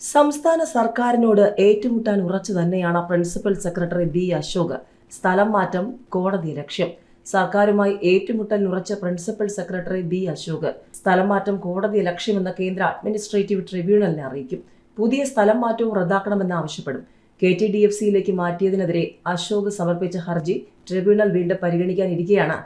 സംസ്ഥാന സർക്കാരിനോട് ഏറ്റുമുട്ടാൻ ഉറച്ചു തന്നെയാണ് പ്രിൻസിപ്പൽ സെക്രട്ടറി ബി അശോക്. സ്ഥലം മാറ്റം കോടതി ലക്ഷ്യം. സർക്കാരുമായി ഏറ്റുമുട്ടൽ ഉറച്ച പ്രിൻസിപ്പൽ സെക്രട്ടറി ബി അശോക്. സ്ഥലം മാറ്റം കോടതി ലക്ഷ്യമെന്ന് കേന്ദ്ര അഡ്മിനിസ്ട്രേറ്റീവ് ട്രിബ്യൂണലിനെ അറിയിക്കും. പുതിയ സ്ഥലം മാറ്റവും റദ്ദാക്കണമെന്ന് ആവശ്യപ്പെടും. കെ ടി ഡി എഫ് സിയിലേക്ക് മാറ്റിയതിനെതിരെ അശോക് സമർപ്പിച്ച ഹർജി ട്രിബ്യൂണൽ വീണ്ടും പരിഗണിക്കാനിരിക്കെയാണ്.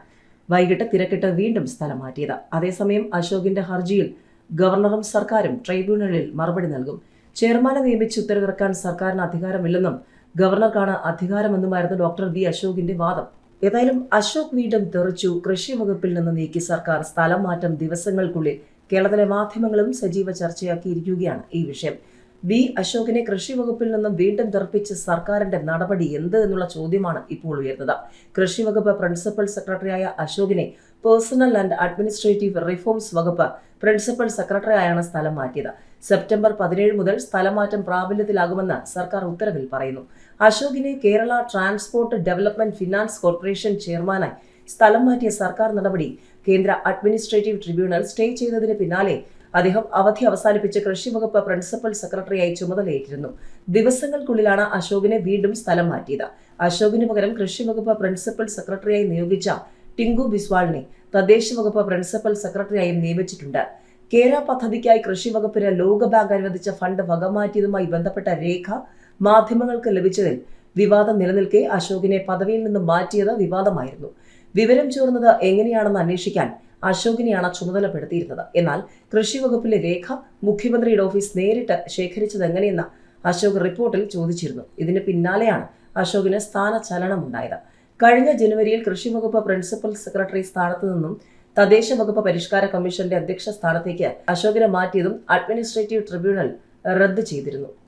വൈകിട്ട് തിരക്കിട്ട് വീണ്ടും സ്ഥലം മാറ്റിയത്. അതേസമയം അശോകിന്റെ ഹർജിയിൽ ഗവർണറും സർക്കാരും ട്രൈബ്യൂണലിൽ മറുപടി നൽകും. ചെയർമാനെ നിയമിച്ച് ഉത്തരവിറക്കാൻ സർക്കാരിന് അധികാരമില്ലെന്നും ഗവർണർക്കാണ് അധികാരമെന്നുമായിരുന്നു ഡോക്ടർ വി അശോകിന്റെ വാദം. ഏതായാലും അശോക് വീണ്ടും തെറിച്ചു കൃഷി വകുപ്പിൽ നിന്ന് നീക്കി സർക്കാർ സ്ഥലം മാറ്റം ദിവസങ്ങൾക്കുള്ളിൽ കേരളത്തിലെ മാധ്യമങ്ങളും സജീവ ചർച്ചയാക്കിയിരിക്കുകയാണ് ഈ വിഷയം. ബി അശോകിനെ കൃഷി വകുപ്പിൽ നിന്നും വീണ്ടും തെറിപ്പിച്ച സർക്കാരിന്റെ നടപടി എന്ത് എന്നുള്ള ചോദ്യമാണ് ഇപ്പോൾ ഉയർന്നത്. കൃഷി വകുപ്പ് പ്രിൻസിപ്പൽ സെക്രട്ടറിയായ അശോകിനെ പേഴ്സണൽ ആൻഡ് അഡ്മിനിസ്ട്രേറ്റീവ് റിഫോംസ് വകുപ്പ് പ്രിൻസിപ്പൽ സെക്രട്ടറി സെക്രട്ടറിയായാണ് സ്ഥലം മാറ്റിയത്. സെപ്റ്റംബർ പതിനേഴ് മുതൽ സ്ഥലമാറ്റം പ്രാബല്യത്തിലാകുമെന്ന് സർക്കാർ ഉത്തരവിൽ പറയുന്നു. അശോകിനെ Kerala transport development finance corporation ചെയർമാനായി സ്ഥലം മാറ്റിയ സർക്കാർ നടപടി കേന്ദ്ര അഡ്മിനിസ്ട്രേറ്റീവ് ട്രിബ്യൂണൽ സ്റ്റേ ചെയ്തതിന് പിന്നാലെ അദ്ദേഹം അവധി അവസാനിപ്പിച്ച് കൃഷി വകുപ്പ് പ്രിൻസിപ്പൽ സെക്രട്ടറിയായി ചുമതലയേറ്റിരുന്നു. ദിവസങ്ങൾക്കുള്ളിലാണ് അശോകിനെ വീണ്ടും സ്ഥലം മാറ്റിയത്. അശോകിന് പകരം കൃഷി വകുപ്പ് പ്രിൻസിപ്പൽ സെക്രട്ടറിയായി നിയോഗിച്ച ടിങ്കു ബിസ്വാളിനെ തദ്ദേശ വകുപ്പ് പ്രിൻസിപ്പൽ സെക്രട്ടറിയായും നിയമിച്ചിട്ടുണ്ട്. കേര പദ്ധതിക്കായി കൃഷി വകുപ്പിന് ലോകബാങ്ക് അനുവദിച്ച ഫണ്ട് വകമാറ്റിയതുമായി ബന്ധപ്പെട്ട രേഖ മാധ്യമങ്ങൾക്ക് ലഭിച്ചതിൽ വിവാദം നിലനിൽക്കെ അശോകിനെ പദവിയിൽ നിന്ന് മാറ്റിയത് വിവാദമായിരുന്നു. വിവരം ചോർന്നത് എങ്ങനെയാണെന്ന് അന്വേഷിക്കാൻ അശോകിനെയാണ് ചുമതലപ്പെടുത്തിയിരുന്നത്. എന്നാൽ കൃഷി വകുപ്പിലെ രേഖ മുഖ്യമന്ത്രിയുടെ ഓഫീസ് നേരിട്ട് ശേഖരിച്ചത് എങ്ങനെയെന്ന് അശോക് റിപ്പോർട്ടിൽ ചോദിച്ചിരുന്നു. ഇതിന് പിന്നാലെയാണ് അശോകിന് സ്ഥാനചലനമുണ്ടായത്. കഴിഞ്ഞ ജനുവരിയിൽ കൃഷി വകുപ്പ് പ്രിൻസിപ്പൽ സെക്രട്ടറി സ്ഥാനത്തു നിന്നും തദ്ദേശ വകുപ്പ് പരിഷ്കാര കമ്മീഷന്റെ അധ്യക്ഷ സ്ഥാനത്തേക്ക് അശോകിനെ മാറ്റിയതും അഡ്മിനിസ്ട്രേറ്റീവ് ട്രിബ്യൂണൽ റദ്ദ് ചെയ്തിരുന്നു.